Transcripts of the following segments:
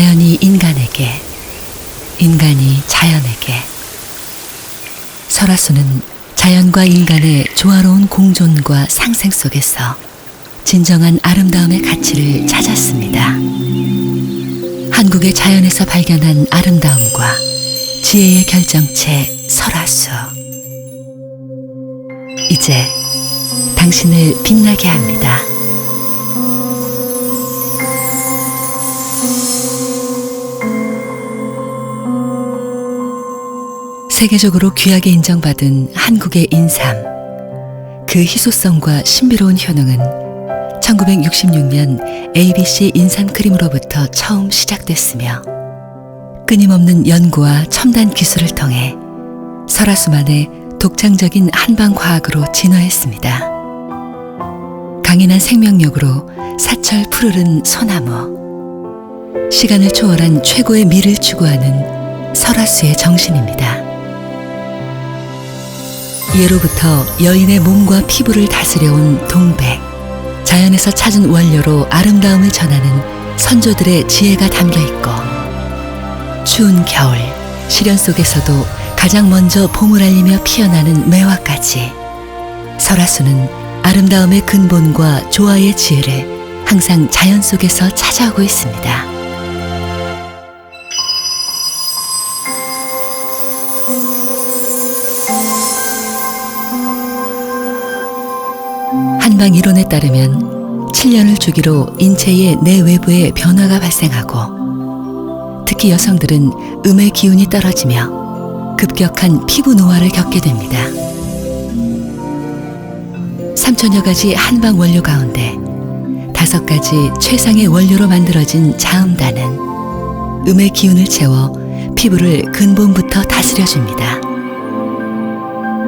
자연이 인간에게, 인간이 자연에게. 설화수는 자연과 인간의 조화로운 공존과 상생 속에서 진정한 아름다움의 가치를 찾았습니다. 한국의 자연에서 발견한 아름다움과 지혜의 결정체 설화수. 이제 당신을 빛나게 합니다. 세계적으로 귀하게 인정받은 한국의 인삼. 그 희소성과 신비로운 효능은 1966년 ABC 인삼 크림으로부터 처음 시작됐으며 끊임없는 연구와 첨단 기술을 통해 설화수만의 독창적인 한방 과학으로 진화했습니다. 강인한 생명력으로 사철 푸르른 소나무. 시간을 초월한 최고의 미를 추구하는 설화수의 정신입니다. 예로부터 여인의 몸과 피부를 다스려온 동백. 자연에서 찾은 원료로 아름다움을 전하는 선조들의 지혜가 담겨 있고, 추운 겨울, 시련 속에서도 가장 먼저 봄을 알리며 피어나는 매화까지 설화수는 아름다움의 근본과 조화의 지혜를 항상 자연 속에서 찾아오고 있습니다. 한방 이론에 따르면 7년을 주기로 인체의 내외부에 변화가 발생하고 특히 여성들은 음의 기운이 떨어지며 급격한 피부 노화를 겪게 됩니다. 3천여 가지 한방 원료 가운데 다섯 가지 최상의 원료로 만들어진 자음단은 음의 기운을 채워 피부를 근본부터 다스려줍니다.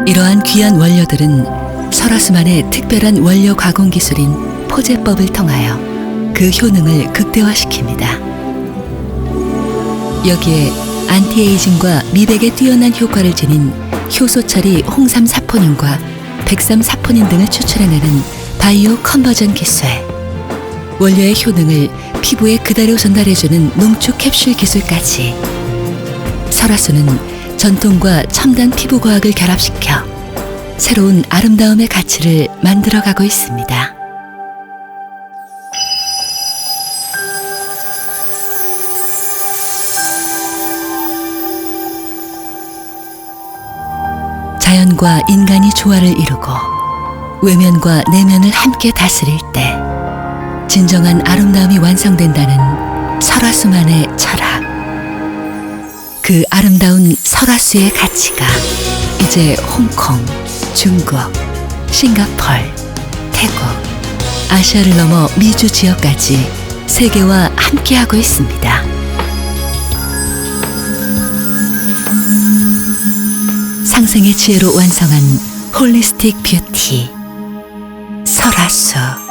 이러한 귀한 원료들은 설화수만의 특별한 원료 가공 기술인 포제법을 통하여 그 효능을 극대화시킵니다. 여기에 안티에이징과 미백에 뛰어난 효과를 지닌 효소 처리 홍삼 사포닌과 백삼 사포닌 등을 추출해내는 바이오 컨버전 기술, 원료의 효능을 피부에 그대로 전달해주는 농축 캡슐 기술까지 설화수는 전통과 첨단 피부 과학을 결합시켜 새로운 아름다움의 가치를 만들어가고 있습니다. 자연과 인간이 조화를 이루고 외면과 내면을 함께 다스릴 때 진정한 아름다움이 완성된다는 설화수만의 철학. 그 아름다운 설화수의 가치가 이제 홍콩, 중국, 싱가폴, 태국, 아시아를 넘어 미주 지역까지 세계와 함께하고 있습니다. 상생의 지혜로 완성한 홀리스틱 뷰티 설화수